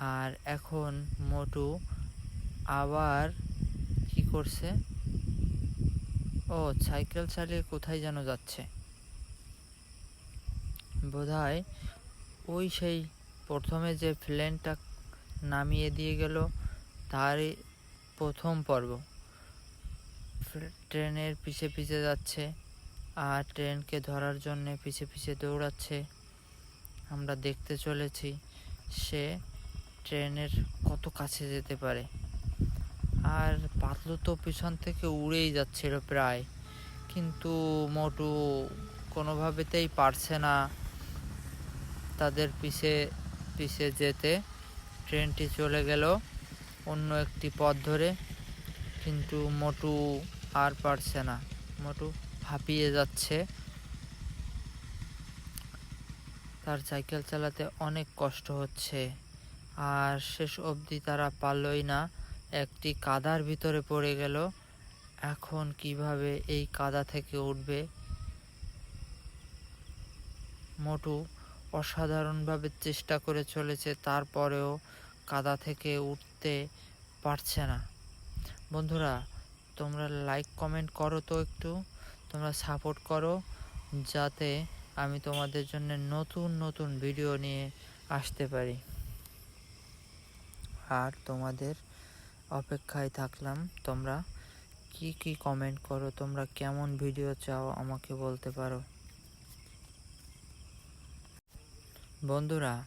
আর এখন মোটু আবার কি করছে? ও, সাইকেল চালিয়ে কোথায় যেন যাচ্ছে? বোধহয় ওই সেই প্রথমে যে প্লেনটা নামিয়ে দিয়ে গেল, তারই প্রথম পর্ব। ট্রেনের পিছে পিছে যাচ্ছে আর ট্রেনকে ধরার জন্যে পিছে পিছে দৌড়াচ্ছে। আমরা দেখতে চলেছি সে ট্রেনের কত কাছে যেতে পারে। আর পাতলু তো পিছন থেকে উড়েই যাচ্ছিল প্রায়। কিন্তু মোটু কোনোভাবেতেই পারছে না তাদের পিছে পিছে যেতে। ট্রেনটি চলে গেল অন্য একটি পথ ধরে, কিন্তু মোটু আর পারছে না। মোটু হাঁপিয়ে যাচ্ছে। তার সাইকেল চালাতে অনেক কষ্ট হচ্ছে। আর শেষ অবধি তারা পারলই না। একটি কাদার ভিতরে পড়ে গেল। এখন কীভাবে এই কাদা থেকে উঠবে? মোটু অসাধারণভাবে চেষ্টা করে চলেছে, তারপরেও কাদা থেকে উঠতে পারছে না। বন্ধুরা, তোমরা লাইক কমেন্ট করো তো একটু। তোমরা সাপোর্ট করো, যাতে আমি তোমাদের জন্য নতুন নতুন ভিডিও নিয়ে আসতে পারি। আর তোমাদের অপেক্ষায় থাকলাম। তোমরা কি কি কমেন্ট করো? তোমরা কেমন ভিডিও চাও? আমাকে বলতে পারো। বন্ধুরা,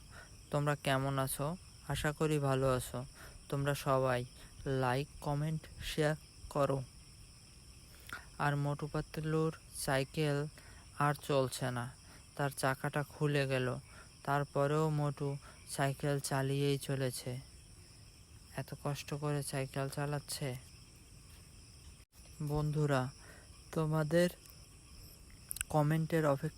তোমরা কেমন আছো? আশা করি ভালো আছো। তোমরা সবাই লাইক কমেন্ট শেয়ার করো। আর মোটু পাতলুর সাইকেল আর চলছে না। তার চাকাটা খুলে গেল। তারপরেও মোটু সাইকেল চালিয়েই চলেছে। এত কষ্ট করে সাইকেল চালাচ্ছে? বন্ধুরা তোমাদের কমেন্টের অপেক্ষা